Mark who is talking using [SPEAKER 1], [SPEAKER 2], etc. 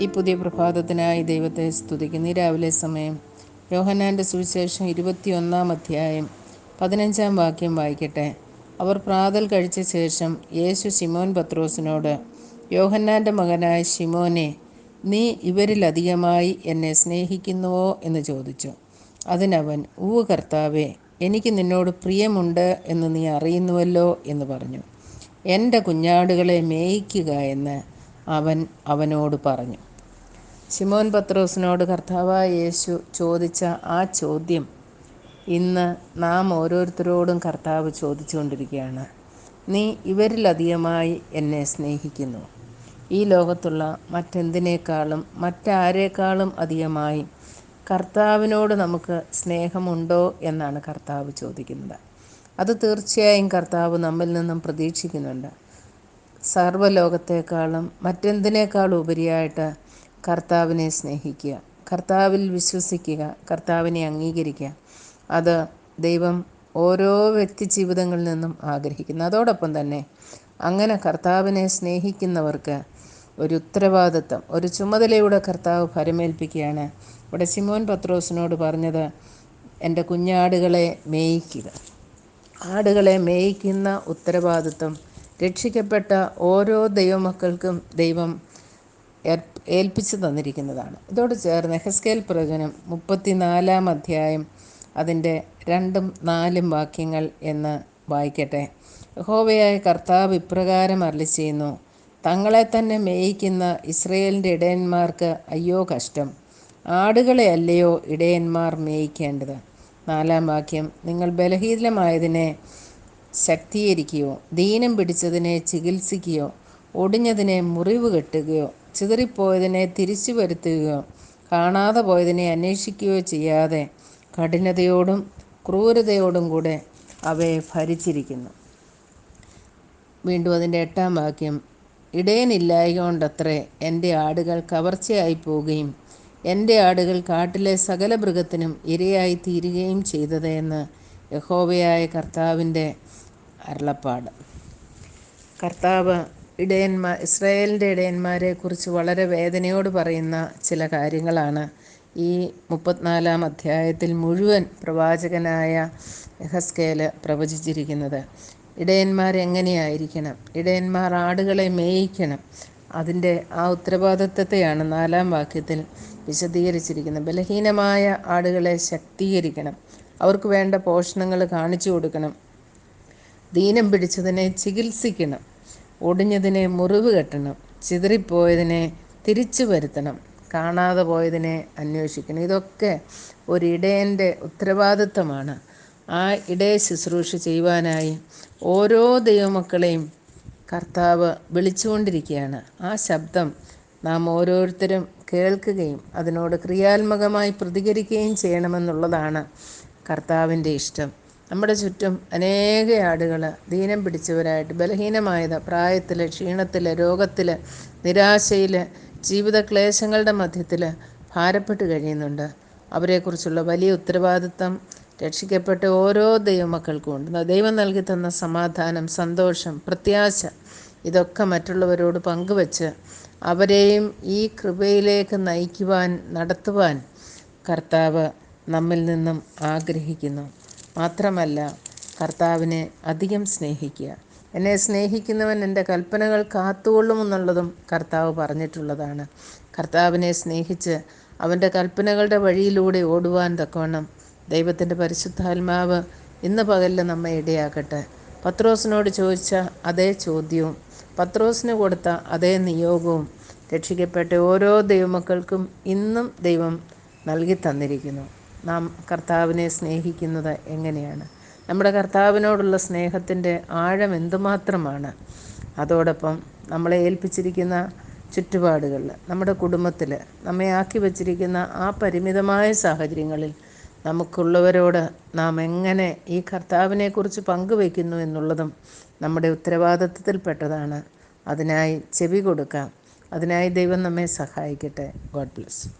[SPEAKER 1] ഈ പുതിയ പ്രഭാതത്തിനായി ദൈവത്തെ സ്തുതിക്കുന്നു. ഈ രാവിലെ സമയം യോഹനാന്റെ സുവിശേഷം ഇരുപത്തിയൊന്നാം അധ്യായം പതിനഞ്ചാം വാക്യം വായിക്കട്ടെ. അവർ പ്രാതൽ കഴിച്ച ശേഷം യേശു ശിമോൻ പത്രോസിനോട് യോഹന്നാന്റെ മകനായ ശിമോനെ നീ ഇവരിലധികമായി എന്നെ സ്നേഹിക്കുന്നുവോ? എന്ന് ചോദിച്ചു. അതിനവൻ ഊവ് കർത്താവേ എനിക്ക് നിന്നോട് പ്രിയമുണ്ട് എന്ന് നീ അറിയുന്നുവല്ലോ? എന്ന് പറഞ്ഞു. എന്റെ കുഞ്ഞാടുകളെ മേയിക്കുക എന്ന് അവൻ അവനോട് പറഞ്ഞു. ശിമോൻ പത്രോസിനോട് കർത്താവായ യേശു ചോദിച്ച ആ ചോദ്യം ഇന്ന് നാം ഓരോരുത്തരോടും കർത്താവ് ചോദിച്ചുകൊണ്ടിരിക്കുകയാണ്. നീ ഇവരിലധികമായി എന്നെ സ്നേഹിക്കുന്നു. ഈ ലോകത്തുള്ള മറ്റെന്തിനേക്കാളും മറ്റാരേക്കാളും അധികമായി കർത്താവിനോട് നമുക്ക് സ്നേഹമുണ്ടോ എന്നാണ് കർത്താവ് ചോദിക്കുന്നത്. അത് തീർച്ചയായും കർത്താവ് നമ്മിൽ നിന്നും പ്രതീക്ഷിക്കുന്നുണ്ട്. സർവലോകത്തേക്കാളും മറ്റെന്തിനേക്കാളും ഉപരിയായിട്ട് കർത്താവിനെ സ്നേഹിക്കുക. കർത്താവിൽ വിശ്വസിക്കുക. കർത്താവിനെ അംഗീകരിക്കുക. അത് ദൈവം ഓരോ വ്യക്തി ജീവിതങ്ങളിൽ നിന്നും ആഗ്രഹിക്കുന്നു. അതോടൊപ്പം തന്നെ അങ്ങനെ കർത്താവിനെ സ്നേഹിക്കുന്നവർക്ക് ഒരു ഉത്തരവാദിത്വം ഒരു ചുമതലയുടെ കർത്താവ് ഫരമേൽപ്പിക്കുകയാണ് ഇവിടെ സിമോൻ പത്രോസിനോട് പറഞ്ഞത് എന്റെ കുഞ്ഞാടുകളെ മേയിക്കുക. ആടുകളെ മേയിക്കുന്ന ഉത്തരവാദിത്വം രക്ഷിക്കപ്പെട്ട ഓരോ ദൈവമക്കൾക്കും ദൈവം ഏൽപ്പിച്ചു തന്നിരിക്കുന്നതാണ്. ഇതോട് ചേർന്ന് ഹെസ്കേൽ പ്രവചനം മുപ്പത്തിനാലാം അധ്യായം അതിന്റെ രണ്ടും നാലും വാക്യങ്ങൾ എന്ന് വായിക്കട്ടെ. യഹോവയായ കർത്താവ് ഇപ്രകാരം അരളി ചെയ്യുന്നു തങ്ങളെ തന്നെ മേയിക്കുന്ന ഇസ്രയേലിന്റെ ഇടയന്മാർക്ക് അയ്യോ കഷ്ടം. ആടുകളെ അല്ലയോ ഇടയന്മാർ മേയിക്കേണ്ടത്? നാലാം വാക്യം നിങ്ങൾ ബലഹീനമായതിനെ ശക്തീകരിക്കുകയോ ദീനം പിടിച്ചതിനെ ചികിത്സിക്കുകയോ ഒടിഞ്ഞതിനെ മുറിവ് കെട്ടുകയോ ചിതറിപ്പോയതിനെ തിരിച്ചു വരുത്തുകയോ കാണാതെ പോയതിനെ അന്വേഷിക്കുകയോ ചെയ്യാതെ കഠിനതയോടും ക്രൂരതയോടും കൂടെ അവയെ ഭരിച്ചിരിക്കുന്നു. വീണ്ടും അതിന്റെ എട്ടാം വാക്യം ഇടയനില്ലായക കൊണ്ടത്രേ എന്റെ ആടുകൾ കവർച്ചയായി പോവുകയും എന്റെ ആടുകൾ കാട്ടിലെ സകല മൃഗത്തിനും ഇരയായി തീരുകയും ചെയ്തത് എന്ന് യഹോവയായ കർത്താവിന്റെ അരുളപ്പാട്. കർത്താവ് ഇടയന്മാർ ഇസ്രായേലിന്റെ ഇടയന്മാരെ കുറിച്ച് വളരെ വേദനയോട് പറയുന്ന ചില കാര്യങ്ങളാണ്. ഈ മുപ്പത്തിനാലാം അധ്യായത്തിൽ മുഴുവൻ പ്രവാചകനായ എഹസ്കേൽ പ്രവചിച്ചിരിക്കുന്നത്. ഇടയന്മാർ എങ്ങനെയായിരിക്കണം? ഇടയന്മാർ ആടുകളെ മേയിക്കണം. അതിന്റെ ആ ഉത്തരവാദിത്വത്തെയാണ് നാലാം വാക്യത്തിൽ വിശദീകരിച്ചിരിക്കുന്നത്. ബലഹീനമായ ആടുകളെ ശക്തീകരിക്കണം. അവർക്ക് വേണ്ട പോഷണങ്ങൾ കാണിച്ചു കൊടുക്കണം. ദീനം പിടിച്ചതിനെ ചികിത്സിക്കണം. ഒടിഞ്ഞതിനെ മുറിവ് കെട്ടണം. ചിതറിപ്പോയതിനെ തിരിച്ചു വരുത്തണം. കാണാതെ പോയതിനെ അന്വേഷിക്കണം. ഇതൊക്കെ ഒരു ഉത്തരവാദിത്വമാണ്. ആ ഇടയ ശുശ്രൂഷ ചെയ്യുവാനായി ഓരോ ദൈവമക്കളെയും കർത്താവ് വിളിച്ചുകൊണ്ടിരിക്കുകയാണ്. ആ ശബ്ദം നാം ഓരോരുത്തരും കേൾക്കുകയും അതിനോട് ക്രിയാത്മകമായി പ്രതികരിക്കുകയും ചെയ്യണമെന്നുള്ളതാണ് കർത്താവിന്റെ ഇഷ്ടം. നമ്മുടെ ചുറ്റും അനേക ആടുകൾ ദീനം പിടിച്ചവരായിട്ട് ബലഹീനമായത് പ്രായത്തിൽ ക്ഷീണത്തിൽ രോഗത്തിൽ നിരാശയിൽ ജീവിത ക്ലേശങ്ങളുടെ മധ്യത്തിൽ ഭാരപ്പെട്ട് കഴിയുന്നുണ്ട്. അവരെക്കുറിച്ചുള്ള വലിയ ഉത്തരവാദിത്തം രക്ഷിക്കപ്പെട്ട ഓരോ ദൈവമക്കൾക്കും ഉണ്ട്. ദൈവം നൽകി തന്ന സമാധാനം സന്തോഷം പ്രത്യാശ ഇതൊക്കെ മറ്റുള്ളവരോട് പങ്കുവച്ച് അവരെയും ഈ കൃപയിലേക്ക് നയിക്കുവാൻ നടത്തുവാൻ കർത്താവ് നമ്മിൽ നിന്നും ആഗ്രഹിക്കുന്നു. മാത്രമല്ല കർത്താവിനെ അധികം സ്നേഹിക്കുക. എന്നെ സ്നേഹിക്കുന്നവൻ എന്റെ കൽപ്പനകൾ കാത്തുകൊള്ളുമെന്നുള്ളതും കർത്താവ് പറഞ്ഞിട്ടുള്ളതാണ്. കർത്താവിനെ സ്നേഹിച്ച് അവന്റെ കൽപ്പനകളുടെ വഴിയിലൂടെ ഓടുവാൻ തക്കവണ്ണം ദൈവത്തിന്റെ പരിശുദ്ധാത്മാവ് ഇന്ന് പകലിൽ നമ്മെ ഇടയാക്കട്ടെ. പത്രോസിനോട് ചോദിച്ച അതേ ചോദ്യവും പത്രോസിന് കൊടുത്ത അതേ നിയോഗവും രക്ഷിക്കപ്പെട്ട ഓരോ ദൈവമക്കൾക്കും ഇന്നും ദൈവം നൽകി തന്നിരിക്കുന്നു. നാം കർത്താവിനെ സ്നേഹിക്കുന്നത് എങ്ങനെയാണ്? നമ്മുടെ കർത്താവിനോടുള്ള സ്നേഹത്തിന്റെ ആഴം എന്തുമാത്രമാണ്? അതോടൊപ്പം നമ്മളെ ഏൽപ്പിച്ചിരിക്കുന്ന ചുറ്റുപാടുകളിൽ നമ്മുടെ കുടുംബത്തിൽ നമ്മെ ആക്കി വച്ചിരിക്കുന്ന ആ പരിമിതമായ സാഹചര്യങ്ങളിൽ നമുക്കുള്ളവരോട് നാം എങ്ങനെ ഈ കർത്താവിനെക്കുറിച്ച് പങ്കുവയ്ക്കുന്നു എന്നുള്ളതും നമ്മുടെ ഉത്തരവാദിത്വത്തിൽപ്പെട്ടതാണ് അതിനായി ചെവി കൊടുക്കാം. അതിനായി ദൈവം നമ്മെ സഹായിക്കട്ടെ. God bless.